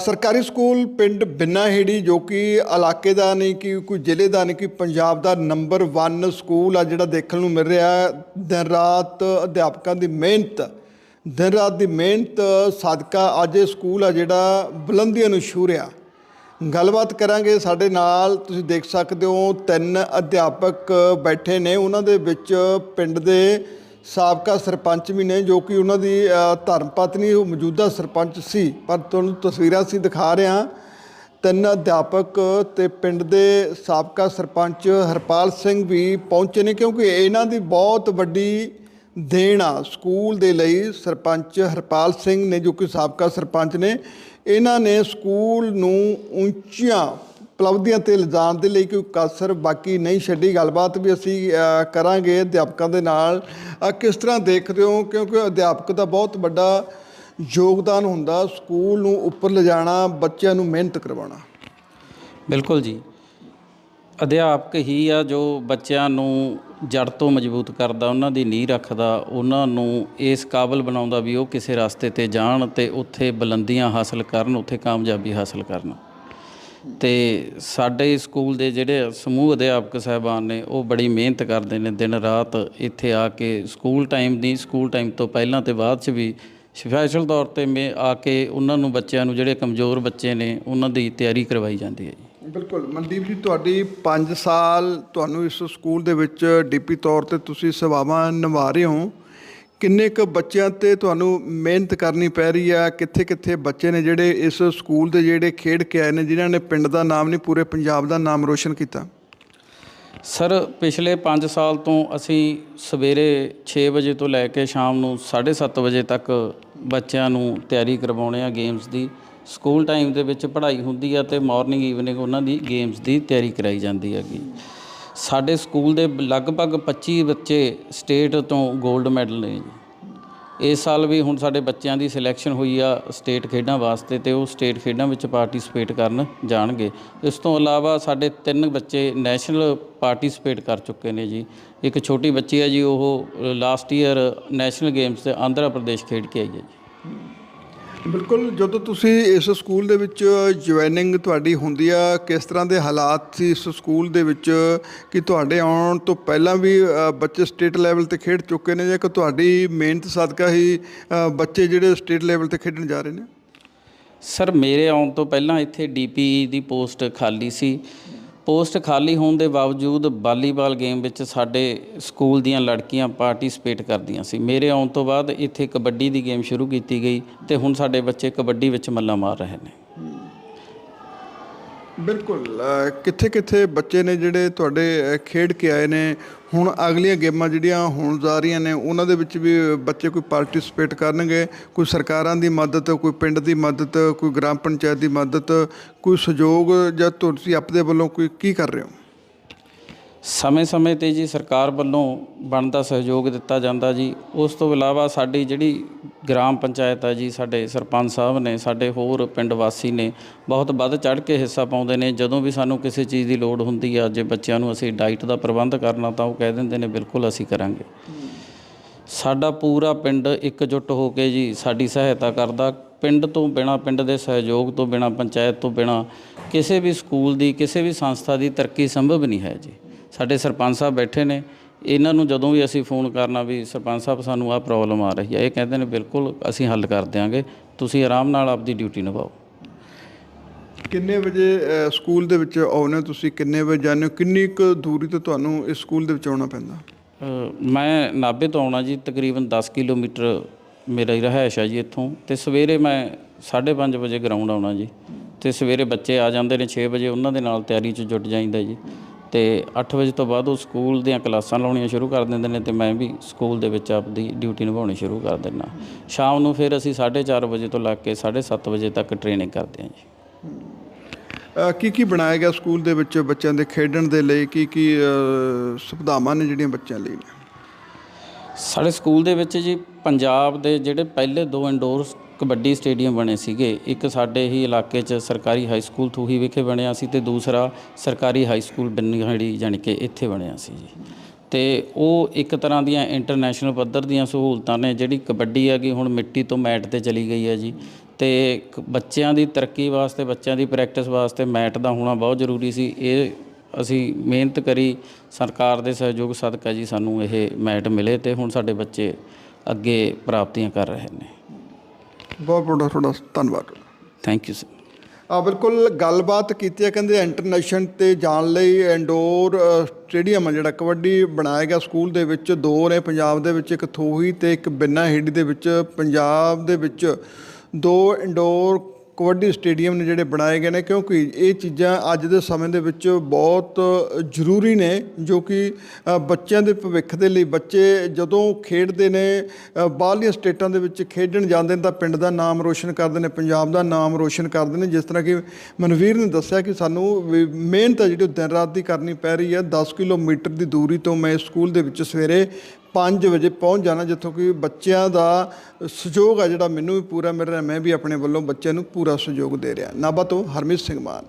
ਸਰਕਾਰੀ ਸਕੂਲ ਪਿੰਡ ਬਿੰਨਾਹੇੜੀ, ਜੋ ਕਿ ਇਲਾਕੇ ਦਾ ਨਹੀਂ ਕਿ ਕੋਈ ਜ਼ਿਲ੍ਹੇ ਦਾ ਨਹੀਂ, ਕਿ ਪੰਜਾਬ ਦਾ ਨੰਬਰ 1 ਸਕੂਲ ਆ, ਜਿਹੜਾ ਦੇਖਣ ਨੂੰ ਮਿਲ ਰਿਹਾ ਦਿਨ ਰਾਤ ਅਧਿਆਪਕਾਂ ਦੀ ਮਿਹਨਤ, ਦਿਨ ਰਾਤ ਦੀ ਮਿਹਨਤ ਸਦਕਾ ਅੱਜ ਇਹ ਸਕੂਲ ਆ, ਜਿਹੜਾ ਬੁਲੰਦੀਆਂ ਨੂੰ ਛੂਹ ਰਿਹਾ। ਗੱਲਬਾਤ ਕਰਾਂਗੇ ਸਾਡੇ ਨਾਲ, ਤੁਸੀਂ ਦੇਖ ਸਕਦੇ ਹੋ, ਤਿੰਨ ਅਧਿਆਪਕ ਬੈਠੇ ਨੇ। ਉਹਨਾਂ ਦੇ ਵਿੱਚ ਪਿੰਡ ਦੇ ਸਾਬਕਾ ਸਰਪੰਚ ਵੀ ਨੇ ਜੋ ਕਿ ਉਹਨਾਂ ਦੀ ਅ, ਧਰਮ ਪਤਨੀ ਉਹ ਮੌਜੂਦਾ ਸਰਪੰਚ ਸੀ। ਪਰ ਤੁਹਾਨੂੰ ਤਸਵੀਰਾਂ ਸੀ ਦਿਖਾ ਰਹੇ ਹਾਂ। ਤਿੰਨ ਅਧਿਆਪਕ ਤੇ ਪਿੰਡ ਦੇ ਸਾਬਕਾ ਸਰਪੰਚ ਹਰਪਾਲ ਸਿੰਘ ਵੀ ਪਹੁੰਚੇ ਨੇ ਕਿਉਂਕਿ ਇਹਨਾਂ ਦੀ ਬਹੁਤ ਵੱਡੀ ਦੇਣ ਆ ਸਕੂਲ ਦੇ ਲਈ ਸਰਪੰਚ ਹਰਪਾਲ ਸਿੰਘ ਨੇ ਜੋ ਕਿ ਸਾਬਕਾ ਸਰਪੰਚ ਨੇ। ਇਹਨਾਂ ਨੇ ਸਕੂਲ ਨੂੰ ਉੱਚੀਆਂ ਉਪਲਬਧੀਆਂ ਤੇ ਲਿਜਾਣ ਦੇ ਲਈ ਕੋਈ ਕਸਰ ਬਾਕੀ ਨਹੀਂ ਛੱਡੀ। ਗੱਲਬਾਤ ਵੀ ਅਸੀਂ ਕਰਾਂਗੇ ਅਧਿਆਪਕਾਂ ਦੇ ਨਾਲ। ਕਿਸ ਤਰ੍ਹਾਂ ਦੇਖਦੇ ਹੋ? ਕਿਉਂਕਿ ਅਧਿਆਪਕ ਦਾ ਬਹੁਤ ਵੱਡਾ ਯੋਗਦਾਨ ਹੁੰਦਾ ਸਕੂਲ ਨੂੰ ਉੱਪਰ ਲਿਜਾਣਾ, ਬੱਚਿਆਂ ਨੂੰ ਮਿਹਨਤ ਕਰਵਾਉਣਾ। ਬਿਲਕੁਲ ਜੀ। ਅਧਿਆਪਕ ਹੀ ਆ ਜੋ ਬੱਚਿਆਂ ਨੂੰ ਜੜ ਤੋਂ ਮਜ਼ਬੂਤ ਕਰਦਾ, ਉਹਨਾਂ ਦੀ ਨੀਂਹ ਰੱਖਦਾ, ਉਹਨਾਂ ਨੂੰ ਇਸ ਕਾਬਲ ਬਣਾਉਂਦਾ ਵੀ ਉਹ ਕਿਸੇ ਰਸਤੇ ਤੇ ਜਾਣ ਤੇ ਉੱਥੇ ਬੁਲੰਦੀਆਂ ਹਾਸਲ ਕਰਨ, ਉੱਥੇ ਕਾਮਯਾਬੀ ਹਾਸਲ ਕਰਨ। ਤੇ ਸਾਡੇ ਸਕੂਲ ਦੇ ਜਿਹੜੇ ਸਮੂਹ ਅਧਿਆਪਕ ਸਹਿਬਾਨ ਨੇ, ਉਹ ਬੜੀ ਮਿਹਨਤ ਕਰਦੇ ਨੇ ਦਿਨ ਰਾਤ ਇੱਥੇ ਆ ਕੇ ਸਕੂਲ ਟਾਈਮ ਦੀ, ਸਕੂਲ ਟਾਈਮ ਤੋਂ ਪਹਿਲਾਂ ਤੇ ਬਾਅਦ ਚ ਵੀ ਸਪੈਸ਼ਲ ਤੌਰ ਤੇ ਮੈਂ ਆ ਕੇ ਉਹਨਾਂ ਨੂੰ ਬੱਚਿਆਂ ਨੂੰ ਜਿਹੜੇ ਕਮਜ਼ੋਰ ਬੱਚੇ ਨੇ, ਉਹਨਾਂ ਦੀ ਤਿਆਰੀ ਕਰਵਾਈ ਜਾਂਦੀ ਹੈ ਜੀ। ਬਿਲਕੁਲ। ਮਨਦੀਪ ਜੀ, ਤੁਹਾਡੀ 5 ਸਾਲ ਤੁਹਾਨੂੰ ਇਸ ਸਕੂਲ ਦੇ ਵਿੱਚ ਡੀਪੀ ਤੌਰ ਤੇ ਤੁਸੀਂ ਸੇਵਾਵਾਂ ਨਿਭਾ ਰਹੇ ਹੋ। ਕਿੰਨੇ ਕੁ ਬੱਚਿਆਂ ਤੇ ਤੁਹਾਨੂੰ ਮਿਹਨਤ ਕਰਨੀ ਪੈ ਰਹੀ ਆ? ਕਿੱਥੇ ਕਿੱਥੇ ਬੱਚੇ ਨੇ ਜਿਹੜੇ ਇਸ ਸਕੂਲ ਦੇ ਜਿਹੜੇ ਖੇਡ ਕੇ ਆਏ ਨੇ, ਜਿਨ੍ਹਾਂ ਨੇ ਪਿੰਡ ਦਾ ਨਾਮ ਨਹੀਂ, ਪੂਰੇ ਪੰਜਾਬ ਦਾ ਨਾਮ ਰੋਸ਼ਨ ਕੀਤਾ? ਸਰ, ਪਿਛਲੇ 5 ਸਾਲ ਤੋਂ ਅਸੀਂ ਸਵੇਰੇ 6 ਵਜੇ ਤੋਂ ਲੈ ਕੇ ਸ਼ਾਮ ਨੂੰ 7:30 ਵਜੇ ਤੱਕ ਬੱਚਿਆਂ ਨੂੰ ਤਿਆਰੀ ਕਰਵਾਉਣੇ ਆ ਗੇਮਸ ਦੀ। ਸਕੂਲ ਟਾਈਮ ਦੇ ਵਿੱਚ ਪੜ੍ਹਾਈ ਹੁੰਦੀ ਆ ਤੇ ਮਾਰਨਿੰਗ, ਈਵਨਿੰਗ ਉਹਨਾਂ ਦੀ ਗੇਮਸ ਦੀ ਤਿਆਰੀ ਕਰਾਈ ਜਾਂਦੀ ਹੈਗੀ। ਸਾਡੇ ਸਕੂਲ ਦੇ ਲਗਭਗ 25 ਬੱਚੇ ਸਟੇਟ ਤੋਂ 골ਡ ਮੈਡਲ ਨੇ ਜੀ। ਇਸ ਸਾਲ ਵੀ ਹੁਣ ਸਾਡੇ ਬੱਚਿਆਂ ਦੀ ਸਿਲੈਕਸ਼ਨ ਹੋਈ ਆ ਸਟੇਟ ਖੇਡਾਂ ਵਾਸਤੇ ਤੇ ਉਹ ਸਟੇਟ ਖੇਡਾਂ ਵਿੱਚ ਪਾਰਟਿਸਿਪੇਟ ਕਰਨ ਜਾਣਗੇ। ਇਸ ਤੋਂ ਇਲਾਵਾ ਸਾਡੇ ਤਿੰਨ ਬੱਚੇ ਨੈਸ਼ਨਲ ਪਾਰਟਿਸਿਪੇਟ ਕਰ ਚੁੱਕੇ ਨੇ ਜੀ। ਇੱਕ ਛੋਟੀ ਬੱਚੀ ਹੈ ਜੀ, ਉਹ ਲਾਸਟ ਈਅਰ ਨੈਸ਼ਨਲ ਗੇਮਸ ਤੇ ਆਂਧਰਾ ਪ੍ਰਦੇਸ਼ ਖੇਡ ਕੇ ਆਈ ਹੈ ਜੀ। ਬਿਲਕੁਲ, ਜਦੋਂ ਤੁਸੀਂ ਇਸ ਸਕੂਲ ਦੇ ਵਿੱਚ ਜੁਆਇਨਿੰਗ ਤੁਹਾਡੀ ਹੁੰਦੀ ਆ, ਕਿਸ ਤਰ੍ਹਾਂ ਦੇ ਹਾਲਾਤ ਸੀ ਇਸ ਸਕੂਲ ਦੇ ਵਿੱਚ? ਕਿ ਤੁਹਾਡੇ ਆਉਣ ਤੋਂ ਪਹਿਲਾਂ ਵੀ ਬੱਚੇ ਸਟੇਟ ਲੈਵਲ ਤੇ ਖੇਡ ਚੁੱਕੇ ਨੇ ਜਾਂ ਕਿ ਤੁਹਾਡੀ ਮਿਹਨਤ ਸਦਕਾ ਹੀ ਬੱਚੇ ਜਿਹੜੇ ਸਟੇਟ ਲੈਵਲ ਤੇ ਖੇਡਣ ਜਾ ਰਹੇ ਨੇ? ਸਰ, ਮੇਰੇ ਆਉਣ ਤੋਂ ਪਹਿਲਾਂ ਇੱਥੇ ਡੀਪੀ ਦੀ ਪੋਸਟ ਖਾਲੀ ਸੀ। ਪੋਸਟ ਖਾਲੀ ਹੋਣ ਦੇ ਬਾਵਜੂਦ ਵਾਲੀਬਾਲ ਗੇਮ ਵਿੱਚ ਸਾਡੇ ਸਕੂਲ ਦੀਆਂ ਲੜਕੀਆਂ ਪਾਰਟਿਸਿਪੇਟ ਕਰਦੀਆਂ ਸੀ। ਮੇਰੇ ਆਉਣ ਤੋਂ ਬਾਅਦ ਇੱਥੇ ਕਬੱਡੀ ਦੀ ਗੇਮ ਸ਼ੁਰੂ ਕੀਤੀ ਗਈ ਤੇ ਹੁਣ ਸਾਡੇ ਬੱਚੇ ਕਬੱਡੀ ਵਿੱਚ ਮੱਲਾ ਮਾਰ ਰਹੇ ਨੇ। ਬਿਲਕੁਲ ਕਿੱਥੇ ਕਿੱਥੇ ਬੱਚੇ ਨੇ ਜਿਹੜੇ ਤੁਹਾਡੇ ਖੇਡ ਕੇ ਆਏ ਨੇ, ਹੁਣ ਅਗਲੀਆਂ ਗੇਮਾਂ ਜਿਹੜੀਆਂ ਹੋਣ ਜਾ ਰਹੀਆਂ ਨੇ, ਉਹਨਾਂ ਦੇ ਵਿੱਚ ਵੀ ਬੱਚੇ ਕੋਈ ਪਾਰਟਿਸਿਪੇਟ ਕਰਨਗੇ, ਕੋਈ ਸਰਕਾਰਾਂ ਦੀ ਮਦਦ, ਕੋਈ ਪਿੰਡ ਦੀ ਮਦਦ, ਕੋਈ ਗ੍ਰਾਮ ਪੰਚਾਇਤ ਦੀ ਮਦਦ, ਕੋਈ ਸਹਿਯੋਗ ਜਾਂ ਤੁਸੀਂ ਆਪਦੇ ਵੱਲੋਂ ਕੋਈ ਕੀ ਕਰ ਰਹੇ ਹੋ? ਸਮੇਂ-ਸਮੇਂ ਤੇ ਜੀ ਸਰਕਾਰ ਵੱਲੋਂ ਬਣਦਾ ਸਹਿਯੋਗ ਦਿੱਤਾ ਜਾਂਦਾ ਜੀ। ਉਸ ਤੋਂ ਇਲਾਵਾ ਸਾਡੀ ਜਿਹੜੀ ਗ੍ਰਾਮ ਪੰਚਾਇਤ ਹੈ ਜੀ, ਸਾਡੇ ਸਰਪੰਚ ਸਾਹਿਬ ਨੇ, ਸਾਡੇ ਹੋਰ ਪਿੰਡ ਵਾਸੀ ਨੇ, ਬਹੁਤ ਵੱਧ ਚੜ ਕੇ ਹਿੱਸਾ ਪਾਉਂਦੇ ਨੇ। ਜਦੋਂ ਵੀ ਸਾਨੂੰ ਕਿਸੇ ਚੀਜ਼ ਦੀ ਲੋੜ ਹੁੰਦੀ ਆ, ਜੇ ਬੱਚਿਆਂ ਨੂੰ ਅਸੀਂ ਡਾਈਟ ਦਾ ਪ੍ਰਬੰਧ ਕਰਨਾ, ਤਾਂ ਉਹ ਕਹਿ ਦਿੰਦੇ ਨੇ, ਬਿਲਕੁਲ ਅਸੀਂ ਕਰਾਂਗੇ। ਸਾਡਾ ਪੂਰਾ ਪਿੰਡ ਇਕਜੁੱਟ ਹੋ ਕੇ ਜੀ ਸਾਡੀ ਸਹਾਇਤਾ ਕਰਦਾ। ਪਿੰਡ ਤੋਂ ਬਿਨਾ, ਪਿੰਡ ਦੇ ਸਹਿਯੋਗ ਤੋਂ ਬਿਨਾ, ਪੰਚਾਇਤ ਤੋਂ ਬਿਨਾ ਕਿਸੇ ਵੀ ਸਕੂਲ ਦੀ, ਕਿਸੇ ਵੀ ਸੰਸਥਾ ਦੀ ਤਰੱਕੀ ਸੰਭਵ ਨਹੀਂ ਹੈ ਜੀ। ਸਾਡੇ ਸਰਪੰਚ ਸਾਹਿਬ ਬੈਠੇ ਨੇ ਇਹਨਾਂ ਨੂੰ ਜਦੋਂ ਵੀ ਅਸੀਂ ਫੋਨ ਕਰਨਾ ਵੀ ਸਰਪੰਚ ਸਾਹਿਬ ਸਾਨੂੰ ਆਹ ਪ੍ਰੋਬਲਮ ਆ ਰਹੀ ਹੈ ਇਹ ਕਹਿੰਦੇ ਨੇ ਬਿਲਕੁਲ ਅਸੀਂ ਹੱਲ ਕਰ ਦਿਆਂਗੇ ਤੁਸੀਂ ਆਰਾਮ ਨਾਲ ਆਪਦੀ ਡਿਊਟੀ ਨਿਭਾਓ। ਕਿੰਨੇ ਵਜੇ ਸਕੂਲ ਦੇ ਵਿੱਚ ਆਉਂਦੇ ਹੋ ਤੁਸੀਂ? ਕਿੰਨੇ ਵਜੇ ਜਾਂਦੇ ਹੋ? ਕਿੰਨੀ ਕੁ ਦੂਰੀ ਤੋਂ ਤੁਹਾਨੂੰ ਇਸ ਸਕੂਲ ਦੇ ਵਿੱਚ ਆਉਣਾ ਪੈਂਦਾ? ਮੈਂ ਨਾਭੇ ਤੋਂ ਆਉਣਾ ਜੀ ਤਕਰੀਬਨ 10 ਕਿਲੋਮੀਟਰ ਮੇਰਾ ਹੀ ਰਿਹਾਇਸ਼ ਹੈ ਜੀ ਇੱਥੋਂ। ਤੇ ਸਵੇਰੇ ਮੈਂ 5:30 ਵਜੇ ਗਰਾਊਂਡ ਆਉਣਾ ਜੀ। ਤੇ ਸਵੇਰੇ ਬੱਚੇ ਆ ਜਾਂਦੇ ਨੇ 6 ਵਜੇ ਉਹਨਾਂ ਦੇ ਨਾਲ ਤਿਆਰੀ 'ਚ ਜੁਟ ਜਾਈਦਾ ਜੀ। ਤੇ 8 ਵਜੇ ਤੋਂ ਬਾਅਦ ਉਹ ਸਕੂਲ ਦੀਆਂ ਕਲਾਸਾਂ ਲਾਉਣੀਆਂ ਸ਼ੁਰੂ ਕਰ ਦਿੰਦੇ ਨੇ ਤੇ ਮੈਂ ਵੀ ਸਕੂਲ ਦੇ ਵਿੱਚ ਆਪਦੀ ਡਿਊਟੀ ਨਿਭਾਉਣੀ ਸ਼ੁਰੂ ਕਰ ਦਿੰਦਾ। ਸ਼ਾਮ ਨੂੰ ਫਿਰ ਅਸੀਂ 4:30 ਵਜੇ ਤੋਂ ਲੱਗ ਕੇ 7:30 ਵਜੇ ਤੱਕ ਟ੍ਰੇਨਿੰਗ ਕਰਦੇ ਹਾਂ ਜੀ। ਕੀ ਕੀ ਬਣਾਇਆ ਗਿਆ ਸਕੂਲ ਦੇ ਵਿੱਚ ਬੱਚਿਆਂ ਦੇ ਖੇਡਣ ਦੇ ਲਈ? ਕੀ ਕੀ ਸੁਵਿਧਾਵਾਂ ਨੇ ਜਿਹੜੀਆਂ ਬੱਚਿਆਂ ਲਈ ਸਾਡੇ ਸਕੂਲ ਦੇ ਵਿੱਚ ਜੀ ਪੰਜਾਬ ਦੇ ਜਿਹੜੇ ਪਹਿਲੇ ਦੋ ਇੰਡੋਰ ਕਬੱਡੀ ਸਟੇਡੀਅਮ ਬਣੇ ਸੀਗੇ। ਇੱਕ ਸਾਡੇ ਹੀ ਇਲਾਕੇ 'ਚ ਸਰਕਾਰੀ ਹਾਈ ਸਕੂਲ ਥੂਹੀ ਵਿਖੇ ਬਣਿਆ ਸੀ ਤੇ ਦੂਸਰਾ ਸਰਕਾਰੀ ਹਾਈ ਸਕੂਲ ਬਿੰਨੀਹੜੀ ਜਾਣੀ ਕਿ ਇੱਥੇ ਬਣਿਆ ਸੀ ਜੀ। ਤੇ ਉਹ ਇੱਕ ਤਰ੍ਹਾਂ ਦੀਆਂ ਇੰਟਰਨੈਸ਼ਨਲ ਪੱਧਰ ਦੀਆਂ ਸਹੂਲਤਾਂ ਨੇ ਜਿਹੜੀ ਕਬੱਡੀ ਹੈਗੀ ਹੁਣ ਮਿੱਟੀ ਤੋਂ ਮੈਟ ਤੇ ਚਲੀ ਗਈ ਹੈ ਜੀ। ਤੇ ਇੱਕ ਬੱਚਿਆਂ ਦੀ ਤਰੱਕੀ ਵਾਸਤੇ, ਬੱਚਿਆਂ ਦੀ ਪ੍ਰੈਕਟਿਸ ਵਾਸਤੇ ਮੈਟ ਦਾ ਹੋਣਾ ਬਹੁਤ ਜ਼ਰੂਰੀ ਸੀ। ਇਹ ਅਸੀਂ ਮਿਹਨਤ ਕਰੀ, ਸਰਕਾਰ ਦੇ ਸਹਿਯੋਗ ਸਦਕਾ ਜੀ ਸਾਨੂੰ ਇਹ ਮੈਟ ਮਿਲੇ ਤੇ ਹੁਣ ਸਾਡੇ ਬੱਚੇ ਅੱਗੇ ਪ੍ਰਾਪਤੀਆਂ ਕਰ ਰਹੇ ਨੇ। ਬਹੁਤ ਬਹੁਤ ਤੁਹਾਡਾ ਧੰਨਵਾਦ। ਥੈਂਕ ਯੂ ਸਰ ਆ ਬਿਲਕੁਲ ਗੱਲਬਾਤ ਕੀਤੀ ਹੈ ਕਹਿੰਦੇ ਇੰਟਰਨੈਸ਼ਨਲ ਤੇ ਜਾਣ ਲਈ ਇੰਡੋਰ ਸਟੇਡੀਅਮ ਆ ਜਿਹੜਾ ਕਬੱਡੀ ਬਣਾਇਆ ਗਿਆ ਸਕੂਲ ਦੇ ਵਿੱਚ ਦੋ ਨੇ ਪੰਜਾਬ ਦੇ ਵਿੱਚ ਇੱਕ ਥੋਹੀ ਤੇ ਇੱਕ ਬਿੰਨਾ ਹੇੜੀ ਦੇ ਵਿੱਚ ਪੰਜਾਬ ਦੇ ਵਿੱਚ ਦੋ ਇੰਡੋਰ ਕਬੱਡੀ ਸਟੇਡੀਅਮ ਨੇ ਜਿਹੜੇ ਬਣਾਏ ਗਏ ਨੇ, ਕਿਉਂਕਿ ਇਹ ਚੀਜ਼ਾਂ ਅੱਜ ਦੇ ਸਮੇਂ ਦੇ ਵਿੱਚ ਬਹੁਤ ਜ਼ਰੂਰੀ ਨੇ, ਜੋ ਕਿ ਬੱਚਿਆਂ ਦੇ ਭਵਿੱਖ ਦੇ ਲਈ, ਬੱਚੇ ਜਦੋਂ ਖੇਡਦੇ ਨੇ ਬਾਹਰਲੀਆਂ ਸਟੇਟਾਂ ਦੇ ਵਿੱਚ ਖੇਡਣ ਜਾਂਦੇ ਨੇ ਤਾਂ ਪਿੰਡ ਦਾ ਨਾਮ ਰੋਸ਼ਨ ਕਰਦੇ ਨੇ, ਪੰਜਾਬ ਦਾ ਨਾਮ ਰੋਸ਼ਨ ਕਰਦੇ ਨੇ, ਜਿਸ ਤਰ੍ਹਾਂ ਕਿ ਮਨਵੀਰ ਨੇ ਦੱਸਿਆ ਕਿ ਸਾਨੂੰ ਵੀ ਮਿਹਨਤ ਹੈ ਜਿਹੜੀ ਉਹ ਦਿਨ ਰਾਤ ਦੀ ਕਰਨੀ ਪੈ ਰਹੀ ਹੈ 10 ਕਿਲੋਮੀਟਰ ਦੀ ਦੂਰੀ ਤੋਂ ਮੈਂ ਸਕੂਲ ਦੇ ਵਿੱਚ ਸਵੇਰੇ 5 ਵਜੇ ਪਹੁੰਚ ਜਾਣਾ ਜਿੱਥੋਂ ਕਿ ਬੱਚਿਆਂ ਦਾ ਸਹਿਯੋਗ ਆ ਜਿਹੜਾ ਮੈਨੂੰ ਵੀ ਪੂਰਾ ਮਿਲ ਰਿਹਾ, ਮੈਂ ਵੀ ਆਪਣੇ ਵੱਲੋਂ ਬੱਚਿਆਂ ਨੂੰ ਪੂਰਾ ਸਹਿਯੋਗ ਦੇ ਰਿਹਾ। ਨਾਭਾ ਤੋਂ ਹਰਮੀਤ ਸਿੰਘ ਮਾਨ।